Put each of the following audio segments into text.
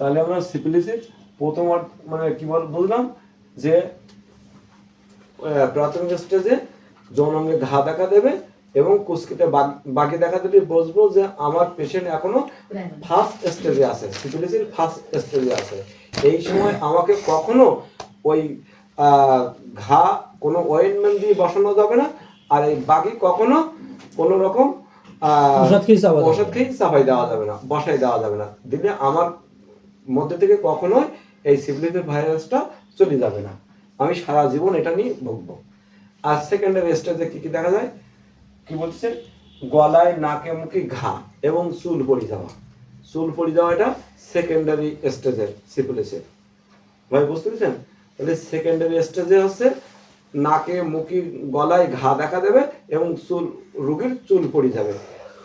তাহলে আমরা সিপিলিসিস প্রথম মানে কি বল বুঝলাম যে প্রাথমিক স্টেজে যৌনাঙ্গে ঘা দেখা দেবে এবং কুস্কিতে বাকি দেখা দিলে বুঝব যে আমার পেশেন্ট এখনও ফার্স্ট স্টেজে আছে সিপিলিসির ফার্স্ট স্টেজে আছে। এই সময় আমাকে কখনো ওই আহ, ঘা কোনো অয়েনমেন্ট দিয়ে বসানো যাবে না আর এই বাকি কখনো কোনো রকম আহ, ওষুধ খেয়ে ওষুধ চাপাই দেওয়া যাবে না বসাই দেওয়া যাবে না। দিলে আমার মধ্যে থেকে কখনোই এই সিপিলিসের ভাইরাসটা চলে যাবে না। আমি সারা জীবন এটা নিয়ে ভুগবো আর সেকেন্ডারি স্টেজে কি কি দেখা যায়? কি বলছে? গলায়, নাকে, মুখে ঘা এবং চুল পড়ে যাওয়া। চুল পড়ে যাওয়া এটা সেকেন্ডারি স্টেজের সিপিলিসের ভাই, বুঝতে পেরেছেন? তাহলে সেকেন্ডারি স্টেজে হচ্ছে নাকে, মুখে, গলায় ঘা দেখা দেবে এবং চুল, রোগীর চুল পড়ে যাবে।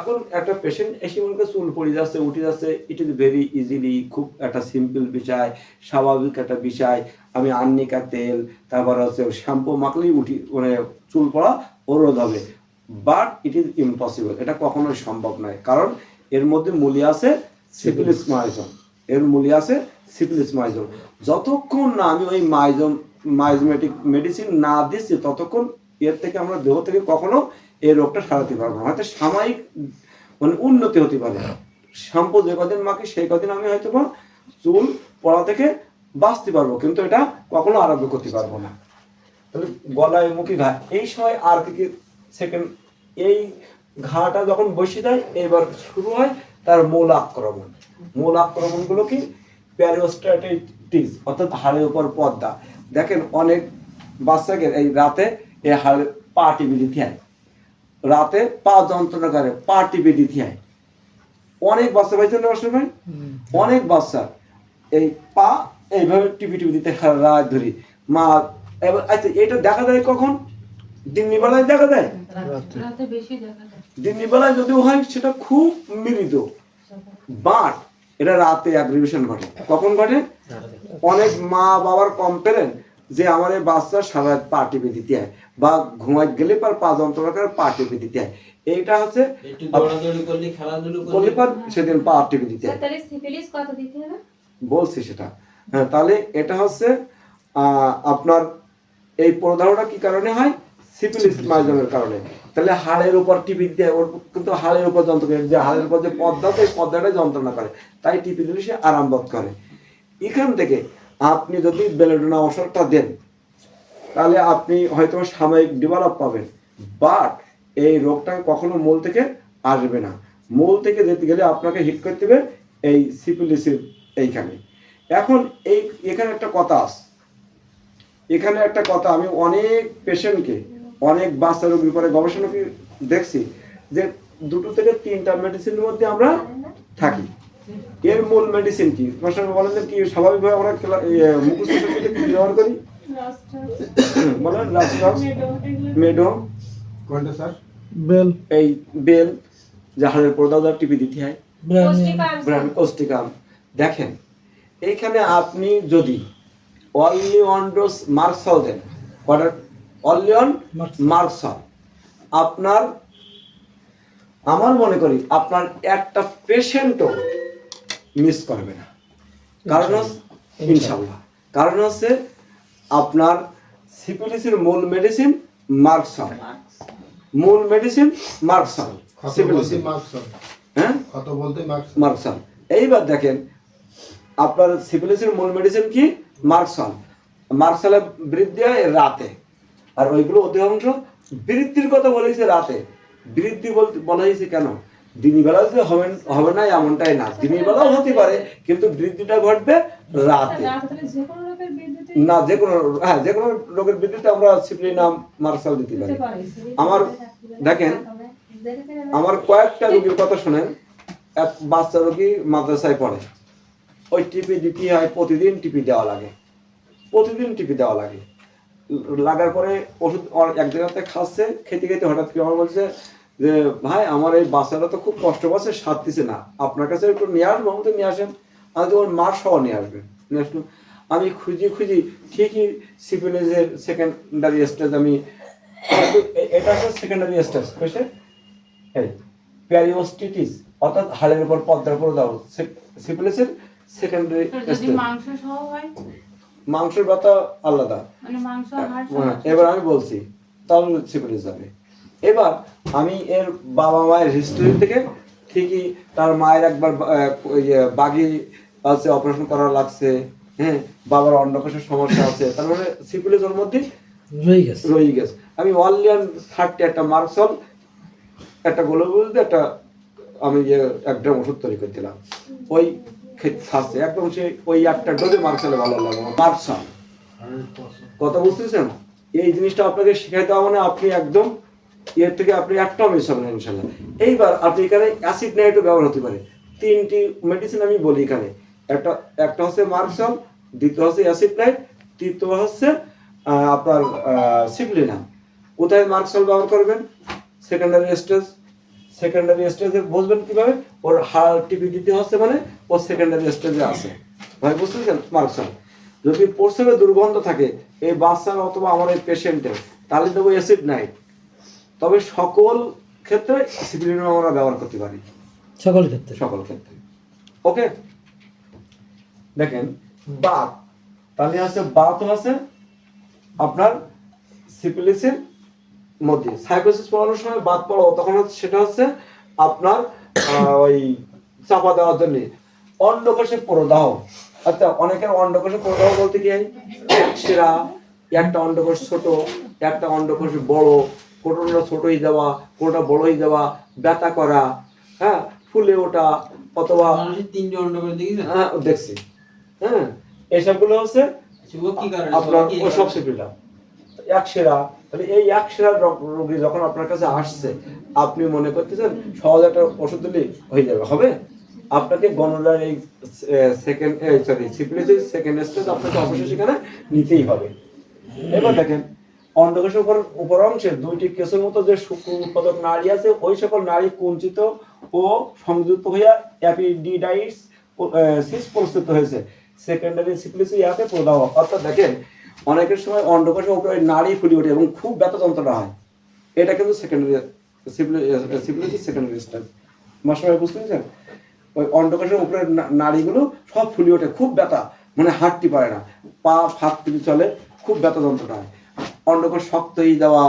এখন একটা পেশেন্ট এসে মনে করে চুল পড়ে যাচ্ছে, উঠে যাচ্ছে ইট ইজ ভেরি ইজিলি খুব একটা সিম্পল বিষয়, স্বাভাবিক একটা বিষয়। আমি আর্নিকা তেল, তারপর হচ্ছে শ্যাম্পু মাখলেই উঠি মানে চুল পড়া রোধ হবে। বাট ইট ইজ ইম্পসিবল এটা কখনোই সম্ভব নয়। কারণ এর মধ্যে মূল্য আছে সিপিলিস মাইজম এর মূল্য আছে সিপিলিস মাইজম যতক্ষণ না আমি ওই মাইজম মাইজমেটিক মেডিসিন না দিচ্ছি, ততক্ষণ এর থেকে আমরা দেহ থেকে কখনো এই রোগটা সারাতে পারব না। হয়তো সাময়িক মানে উন্নতি হতে পারে। শ্যাম্পু যে কদিন মাখি, সেই কদিন আমি হয়তো বা চুল, পড়া থেকে বাঁচতে পারব, কিন্তু এটা কখনো আরোগ্য করতে পারব না। তাহলে গলায় মুখে ঘা, এই সময় আর কি সেকেন্ড এই ঘাটা যখন বসে যায়, এবার শুরু হয় তার মূল আক্রমণ। মূল আক্রমণগুলো কি? প্যারিওস্টাইটিস অর্থাৎ হাড়ের উপর পর্দা। দেখেন অনেক বাচ্চাকে এই রাতে এই হাড়ের পা টিপে দিতে হয়। রাতে পা যন্ত্রণা করে পা টিপে দিতে হয়। অনেক বাচ্চা পাইছেন না ভাই। অনেক বাচ্চা। এই পা এইভাবে টিপি টিপি দিতে রাত ধরি। মা এবার আচ্ছা এটা দেখা যায় কখন? দিনের বেলায় দেখা যায়? রাতে। বেশি দেখা যায়। দিনের বেলায় যদিও হয় সেটা খুব মৃদু বাট এটা রাতে অ্যাগ্রিভেশন ঘটে। কখন ঘটে? অনেক মা বাবার কমপ্লেন যে আমার এই বাচ্চা সারা পা টিপে দিতে হয় বা ঘুমাই গেলে পর পা যন্ত্রণা করে পা টিপে দিতে হয় এইটা হচ্ছে করলি পর সেদিন পা টিপে দিতে হয় তাহলে সিফিলিস কত দিতে হবে? বলছি সেটা। হ্যাঁ তাহলে এটা হচ্ছে আহ, আপনার এই প্রদাহটা কি কারণে হয়? সিপিলিস মাইজমের কারণে। তাহলে হাড়ের উপর টিপি দিয়ে ওর কিন্তু হাড়ের উপর যন্ত্র করে যে হাড়ের উপর যে পর্দা সেই পর্দাটা যন্ত্রণা করে। তাই টিপি দিলে সে আরাম বোধ করে। এখান থেকে আপনি যদি বেলেডোনা ওষুধটা দেন, তাহলে আপনি হয়তো সাময়িক ডেভেলপ পাবেন। বাট এই রোগটা কখনো মূল থেকে আসবে না। মূল থেকে যেতে গেলে আপনাকে হিট করতে হবে এই সিপিলিসির এইখানে। এখন এই, এখানে একটা কথা আস এখানে একটা কথা, আমি অনেক পেশেন্টকে অনেক বাচ্চা রোগীর পরে গবেষণা দেখছি যে দুটো থেকে তিনটা মেডিসিনের মধ্যে আমরা থাকি। এর মূল মেডিসিন কি? মাস্টার বলেন কি স্বাভাবিকভাবে আমরা মুখস্থ শক্তিতে কি ব্যবহার করি? বলেন মেডো কোনটা স্যার? বেল। এই বেল জাহাজের পর্দা টিপি দিতে হয়। ব্র্যান্ড কোস্টিকাম দেখেন এইখানে আপনি যদি only one dose merc sol দেন কটার অনলি অন মার্কসল আপনার আমার মনে করি আপনার একটা পেশেন্টও মিস করবে না। কারণ হচ্ছে- ইনশাল্লাহ। কারণ হচ্ছে আপনার সিপিলিসের মূল মেডিসিন মার্কসল মূল মেডিসিন মার্কসল ক্ষত সিপিলিসিন মার্কসন হ্যাঁ? ক্ষত বলতে মার্কসন এইবার দেখেন আপনার সিপিলিসের মূল মেডিসিন কি? মার্কসল মার্কসলে বৃদ্ধি হয় রাতে। আর ওইগুলো অধিকাংশ বৃদ্ধির কথা বলেছে রাতে। বৃদ্ধি বলতে বলা হয়েছে কেন? দিনের বেলা যে হবে হবে না এমনটাই না। দিনের বেলাও হতে পারে কিন্তু বৃদ্ধিটা ঘটবে রাতে। রোগের বিদ্যুৎ না যে কোনো হ্যাঁ যে কোনো রোগের বৃদ্ধিতে আমরা সিপ্লিনাম মার্কসাল দিতে পারি। আমার দেখেন আমার কয়েকটা রোগীর কথা শোনেন। এক বাচ্চা রোগী মাদ্রাসায় পড়ে। ওই টিপি দিতে হয় প্রতিদিন টিপি দেওয়া লাগে। প্রতিদিন টিপি দেওয়া লাগে। লাগার পরে ওষুধ এক জায়গাতে খাচ্ছে খেতে খেতে হঠাৎ কি আমার বলছে যে ভাই আমার এই বাচ্চাটা তো খুব কষ্ট পাচ্ছে সারতেছে না। আপনার কাছে একটু নিয়ে আসব আমাকে নিয়ে আসেন। আমি তো ওর মা সহ নিয়ে আসবে। নিয়ে আসলো। আমি খুঁজি খুঁজি ঠিকই সিপিলেজের সেকেন্ডারি স্টেজ আমি এটা হচ্ছে সেকেন্ডারি স্টেজ এই প্যারিওস্টিটিস অর্থাৎ হাড়ের উপর পদ্মার উপর দাও সিপিলিসের সেকেন্ডারি তো মাংসের ব্যথা আলাদা। মানে হ্যাঁ, এবার আমি বলছি তাহলে সিপিলিস যাবে। এবার আমি এর বাবা মায়ের হিস্টরি থেকে ঠিকই তার মায়ের একবার বাগি আছে অপারেশন করা লাগছে হ্যাঁ বাবার অন্ডকোষের সমস্যা আছে তার মানে সিপিলিস ওর মধ্যে রয়ে গেছে। রয়ে গেছে। আমি ওয়ানলিয়ান থার্টি একটা মার্কসল একটা গোলবুল একটা আমি যে এক ড্রাম ওষুধ তৈরি করে দিলাম। ওই খে- খাচ্ছে একদম সে ওই একটা ডোজে মার্কসলে ভালো লাগবে মার্কসল কথা বুঝতেছেন? এই জিনিসটা আপনাকে শেখাইতে হবে মানে আপনি একদম এর থেকে আপনি একটাও মিস হবে না ইনশাল্লাহ এইবার আপনি এখানে অ্যাসিড নাইটও ব্যবহার হতে পারে। তিনটি মেডিসিন আমি বলি এখানে। একটা একটা হচ্ছে মার্কসল দ্বিতীয় হচ্ছে অ্যাসিড নাইট তৃতীয় হচ্ছে আপনার সিপ্লিনাম। কোথায় মার্কসল ব্যবহার করবেন? সেকেন্ডারি স্টেজ সেকেন্ডারি স্টেজে বুঝবেন কীভাবে? ওর হাড় টিপি দিতে হচ্ছে মানে ও সেকেন্ডারি স্টেজে আছে। ভাই বুঝতেছেন মার্কসল যদি প্রসবে দুর্গন্ধ থাকে, এই বাচ্চার অথবা আমার এই পেশেন্টের তাহলে দেবো অ্যাসিড নাইট তবে সকল ক্ষেত্রে আমরা ব্যবহার করতে পারি। সকল ক্ষেত্রে। সকল ক্ষেত্রে। ওকে দেখেন বাত। তাহলে আছে বাত আছে আপনার সিপিলিসের মধ্যে। সাইকোসিস পড়ানোর সময় বাদ পড়াও তখন হচ্ছে সেটা হচ্ছে আপনার ওই চাপা দেওয়ার জন্য। অন্ডকোষে প্রদাহ। আচ্ছা অনেকের অন্ডকোষে প্রদাহ বলতে কি? সেরা একটা অন্ডকোষ ছোট একটা অন্ডকোষ বড়। কোনোটা ছোট হয়ে যাওয়া কোনোটা বড় হয়ে যাওয়া ব্যথা করা হ্যাঁ ফুলে ওঠা অথবা তিনটে অন্ড করে দেখেছেন হ্যাঁ দেখছি। হ্যাঁ এসবগুলো হচ্ছে আচ্ছা, আপনার সবাই কি সব সিপিলাম এক সেরা। তাহলে এই এক সেরা রোগী যখন আপনার কাছে আসছে আপনি মনে করতেছেন সহজ একটা ওষুধ দিলে হয়ে যাবে। হবে? আপনাকে গণনার এই second sorry syphilis second stage আপনাকে অবশ্যই সেখানে নিতেই হবে। এবার দেখেন অন্ডকোষের উপর অংশে দুইটি কেসের মতো যে শুক্র উৎপাদক নারী আছে, ওই সকল নারী কুঞ্চিত ও সংযুক্ত হইয়া অ্যাপিডিডাইস সিস প্রস্তুত হয়েছে। সেকেন্ডারি সিপিলিসি ইয়াতে প্রদাহ। অর্থাৎ দেখেন, অনেকের সময় অন্ডকোষের উপরে নারী ফুলে ওঠে এবং খুব ব্যথা যন্ত্রণা হয়। এটা কিন্তু secondary syphilis secondary stage. Master বুঝতে পেরেছেন? ওই অন্ডকোষের উপরে না- নাড়িগুলো সব ফুলে ওঠে, খুব ব্যথা। মানে হাঁটতে পারে না। পা ফাঁক চলে, খুব ব্যথা যন্ত্রণা হয়। অন্ডকোষ শক্ত হয়ে যাওয়া,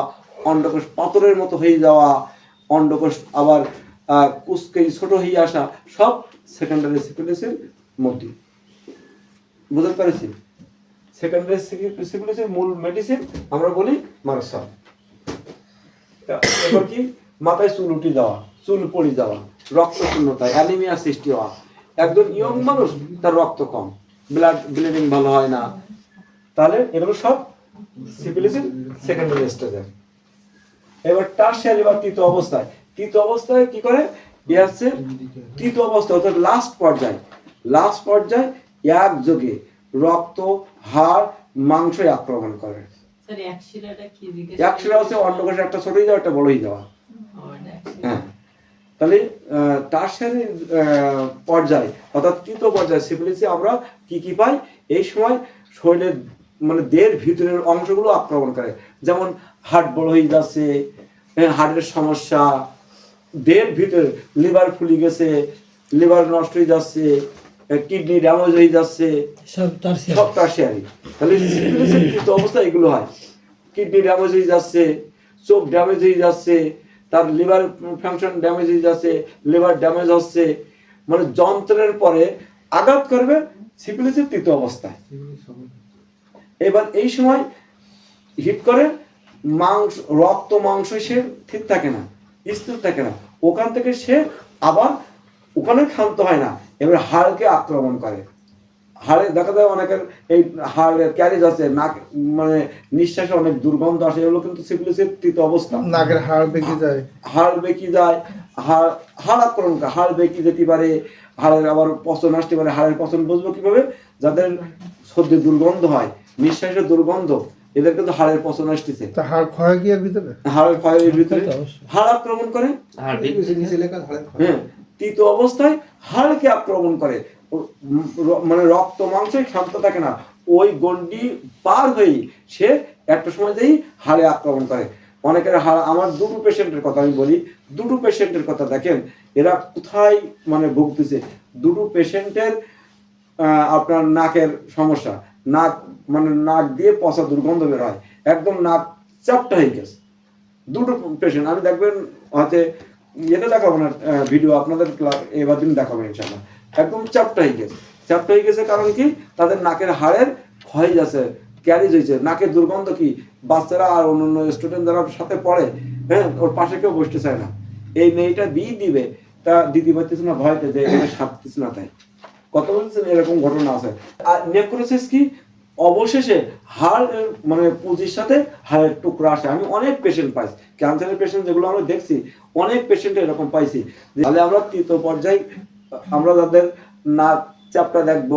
অন্ডকোষ পাথরের মতো হয়ে যাওয়া, অন্ডকোষ আবার কুচকে ছোট হয়ে আসা, সব সেকেন্ডারি সিপিলিসির মধ্যে। বুঝতে পেরেছি সেকেন্ডারি সিপিলিসির মূল মেডিসিন আমরা বলি মার্কসল এবার কি? মাথায় চুল উঠে যাওয়া, চুল পড়ে যাওয়া, রক্ত শূন্যতা অ্যানিমিয়া সৃষ্টি হওয়া। একজন ইয়ং মানুষ, তার রক্ত কম ব্লাড ব্লিডিং ভালো হয় না। তাহলে এগুলো সব সিপিলিসির সেকেন্ডারি স্টেজে এবার টার্সিয়ারি বা তৃতীয় অবস্থায়। তৃতীয় অবস্থায় কি করে? তৃতীয় অবস্থা অর্থাৎ লাস্ট পর্যায়ে। লাস্ট পর্যায়ে একযোগে রক্ত হাড় মাংসই আক্রমণ করে। এক হচ্ছে অন্ডকোষে একটা ছোট হয়ে যাওয়া একটা বড় হয়ে যাওয়া। হ্যাঁ। তাহলে টার্সারি পর্যায়ে অর্থাৎ তৃতীয় পর্যায়ে সিপিলিসে আমরা কি কি পাই? এই সময় শরীরের মানে দেহের ভিতরের অংশগুলো আক্রমণ করে। যেমন হার্ট বড় হয়ে যাচ্ছে হ্যাঁ, হার্টের সমস্যা দেহের ভিতরে লিভার ফুলে গেছে লিভার নষ্ট হয়ে যাচ্ছে কিডনি ড্যামেজ হয়ে যাচ্ছে সব তার শেয়ার তাহলে সিফিলিসের অবস্থা এগুলো হয়। কিডনি ড্যামেজ হয়ে যাচ্ছে চোখ ড্যামেজ হয়ে যাচ্ছে তার লিভার ফাংশন ড্যামেজ হয়ে যাচ্ছে লিভার ড্যামেজ হচ্ছে মানে যন্ত্রের পরে আঘাত করবে সিফিলিসের তৃতীয় অবস্থায় এবার এই সময় হিট করে মাংস রক্ত মাংস সে ঠিক থাকে না স্থির থাকে না। ওখান থেকে সে আবার ওখানে ক্ষান্ত হয় না এবার হাড়কে আক্রমণ করে। হাড়ে দেখা যায় অনেকের এই হাড়ের ক্যারেজ আছে নাক মানে নিঃশ্বাসে অনেক দুর্গন্ধ আসে এগুলো কিন্তু সিফিলিসের তৃতীয় অবস্থা। নাকের হাড় বেঁকে যায়। হাড় বেঁকে যায় হাড় হাড় আক্রমণ করে হাড় বেঁকে যেতে পারে হাড়ের আবার পচন আসতে পারে হাড়ের পচন বুঝব কীভাবে? যাদের সর্দি দুর্গন্ধ হয় নিঃশ্বাসের দুর্গন্ধ এদের কিন্তু হাড়ের পচন আসতেছে। হাড় ক্ষয় এর ভিতরে? হাড়ের ক্ষয়ের ভিতরে। হাড় আক্রমণ করে? হ্যাঁ তৃতীয় অবস্থায় হাড়কে আক্রমণ করে। মানে রক্ত মাংসই ক্ষান্ত থাকে না। ওই গন্ডি পার হয়ে সে একটা সময় যেই হাড়ে আক্রমণ করে। অনেকের হাড় আমার দুটো পেশেন্টের কথা আমি বলি। দুটো পেশেন্টের কথা দেখেন এরা কোথায় মানে ভুগতেছে? দুটো পেশেন্টের আপনার নাকের সমস্যা। নাক মানে নাক দিয়ে পচা দুর্গন্ধ বের হয়। একদম নাক চাপটা হয়ে গেছে। দুটো পেশেন্ট আমি দেখবেন হয়তো ইয়েতে দেখাবো না ভিডিও আপনাদের ক্লাস এবার দিন দেখাবো ইনশাল্লাহ একদম চাপটা হয়ে গেছে। চাপটা হয়ে গেছে কারণ কি? তাদের নাকের হাড়ের ক্ষয় যাচ্ছে ক্যারিজ হয়েছে। নাকের দুর্গন্ধ কি? বাচ্চারা আর অন্যান্য স্টুডেন্ট যারা সাথে পড়ে হ্যাঁ ওর পাশে কেউ বসতে চায় না। এই মেয়েটা বিয়ে দিবে, তা দিদি পারতেছে না ভয়তে যে সারতেছে না তাই। কত বলছেন? এরকম ঘটনা আছে। আর নেক্রোসিস কি? অবশেষে হাড় মানে পুঁজির সাথে হাড়ের টুকরা আসে। আমি অনেক পেশেন্ট পাইছি। ক্যান্সারের পেশেন্ট যেগুলো আমরা দেখছি অনেক পেশেন্ট এরকম পাইছি। তাহলে আমরা তৃতীয় পর্যায়ে আমরা যাদের নাক চাপটা দেখব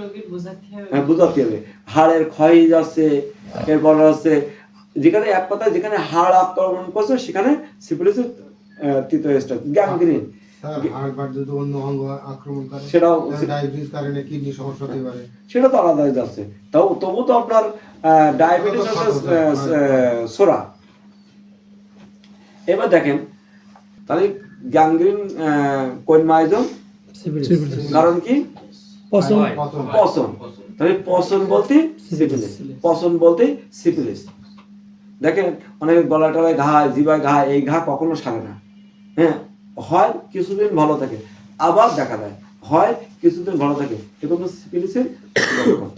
রোগীর বোঝাতে হবে। হ্যাঁ, বুঝাতে হবে। হাড়ের ক্ষয় যাচ্ছে এরপর হচ্ছে যেখানে এক কথায় যেখানে হাড় আক্রমণ করছে সেখানে সিপিলিসের তৃতীয় স্টেজ গ্যাংগ্রিন স্যার হার্ট বার যদি অন্য অঙ্গ আক্রমণ করে সেটাও ডায়াবেটিস কারণে কিডনি সমস্যা হতে পারে। সেটা তো আলাদা যাচ্ছে। তাও তবু তো আপনার ডায়াবেটিস সোরা এবার দেখেন তাহলে গ্যাংগ্রিন কারণ কি? পছন্দ পচন। তাহলে পচন বলতে সিপিলিস পচন বলতে সিপিলিস দেখেন অনেক গলা টলায় ঘা জিবায় ঘা এই ঘা কখনো সারে না। হ্যাঁ? হয় কিছুদিন ভালো থাকে। আবার দেখা দেয় হয় কিছুদিন ভালো থাকে। সিপিলিসের লক্ষণ।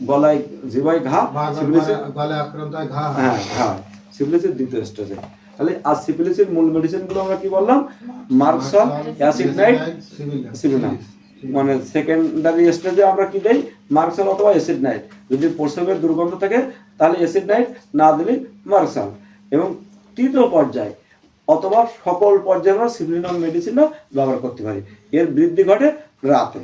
গলায় জিবায় ঘা সিপিলিসের গলায় আক্রান্ত হয় ঘা হ্যাঁ। হ্যাঁ সিপিলিসের দ্বিতীয় স্টেজে তাহলে আর সিপিলিসের মূল মেডিসিনগুলো আমরা কি বললাম? মার্কসল অ্যাসিড নাইট সিভিলা। সিভিলা মানে সেকেন্ডারি স্টেজে আমরা কি দেই? মার্কসাল অথবা অ্যাসিড নাইট যদি প্রসবের দুর্গন্ধ থাকে তাহলে অ্যাসিড নাইট না দিলে মার্কসাল এবং তৃতীয় পর্যায়ে অথবা সকল পর্যায়ে আমরা মেডিসিনও ব্যবহার করতে পারি। এর বৃদ্ধি ঘটে রাতে।